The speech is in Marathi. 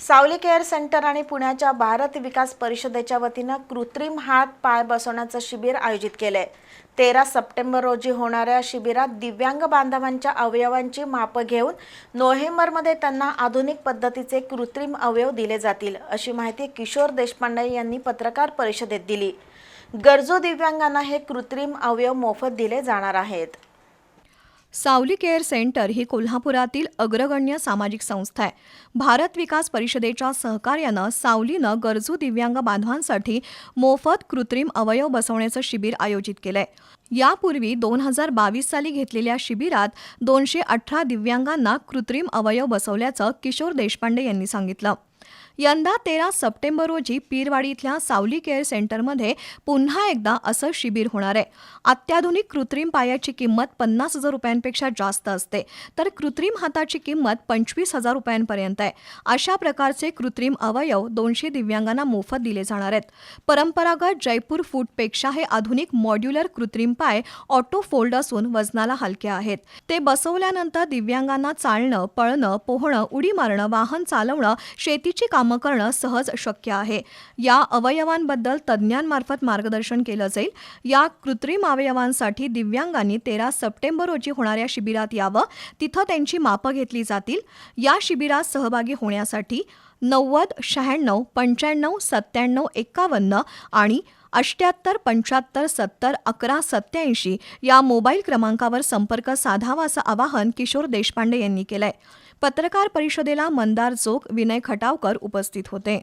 सावली केअर सेंटर आणि पुण्याच्या भारत विकास परिषदेच्या वतीनं कृत्रिम हात पाय बसवण्याचं शिबिर आयोजित केलंय. तेरा सप्टेंबर रोजी होणाऱ्या शिबिरात दिव्यांग बांधवांच्या अवयवांची मापं घेऊन नोव्हेंबरमध्ये त्यांना आधुनिक पद्धतीचे कृत्रिम अवयव दिले जातील अशी माहिती किशोर देशपांडे यांनी पत्रकार परिषदेत दिली. गरजू दिव्यांगांना हे कृत्रिम अवयव मोफत दिले जाणार आहेत. सावली केअर सेंटर ही कोल्हापुरातील अग्रगण्य सामाजिक संस्था आहे. भारत विकास परिषदेच्या सहकार्यानं सावलीनं गरजू दिव्यांग बांधवांसाठी मोफत कृत्रिम अवयव बसवण्याचं शिबिर आयोजित केलंय. यापूर्वी दोन हजार बावीस साली घेतलेल्या शिबिरात दोनशे अठरा दिव्यांगांना कृत्रिम अवयव बसवल्याचं किशोर देशपांडे यांनी सांगितलं. यंदा तेरा सप्टेंबर रोजी पीरवाडी इथल्या सावली केअर सेंटरमध्ये पुन्हा एकदा असं शिबिर होणार आहे. अत्याधुनिक कृत्रिम पायाची किंमत पन्नास हजार रुपयांपेक्षा जास्त असते. तर कृत्रिम हाताची किंमत पंचवीस हजार रुपयांपर्यंत आहे. अशा प्रकारचे कृत्रिम अवयव दोनशे दिव्यांगांना मोफत दिले जाणार आहेत. परंपरागत जयपूर फूटपेक्षा हे आधुनिक मॉड्युलर कृत्रिम पाय ऑटो फोल्ड असून वजनाला हलके आहेत. ते बसवल्यानंतर दिव्यांगांना चालणं पळणं पोहणं उडी मारणं वाहन चालवणं शेतीची कामं कामं करणं सहज शक्य आहे. या अवयवांबद्दल तज्ज्ञांमार्फत मार्गदर्शन केलं जाईल. या कृत्रिम अवयवांसाठी दिव्यांगांनी तेरा सप्टेंबर रोजी होणाऱ्या शिबिरात यावं. तिथं त्यांची मापं घेतली जातील. या शिबिरात सहभागी होण्यासाठी नव्वद शहाण्णव पंच्याण्णव सत्त्याण्णव एकावन्न आणि अष्ट्याहत्तर पंच्याहत्तर सत्तर अकरा सत्याऐंशी या मोबाईल क्रमांकावर संपर्क साधावा असं आवाहन किशोर देशपांडे यांनी केलंय. पत्रकार परिषदेला मंदार जोग विनय खटावकर उपस्थित होते.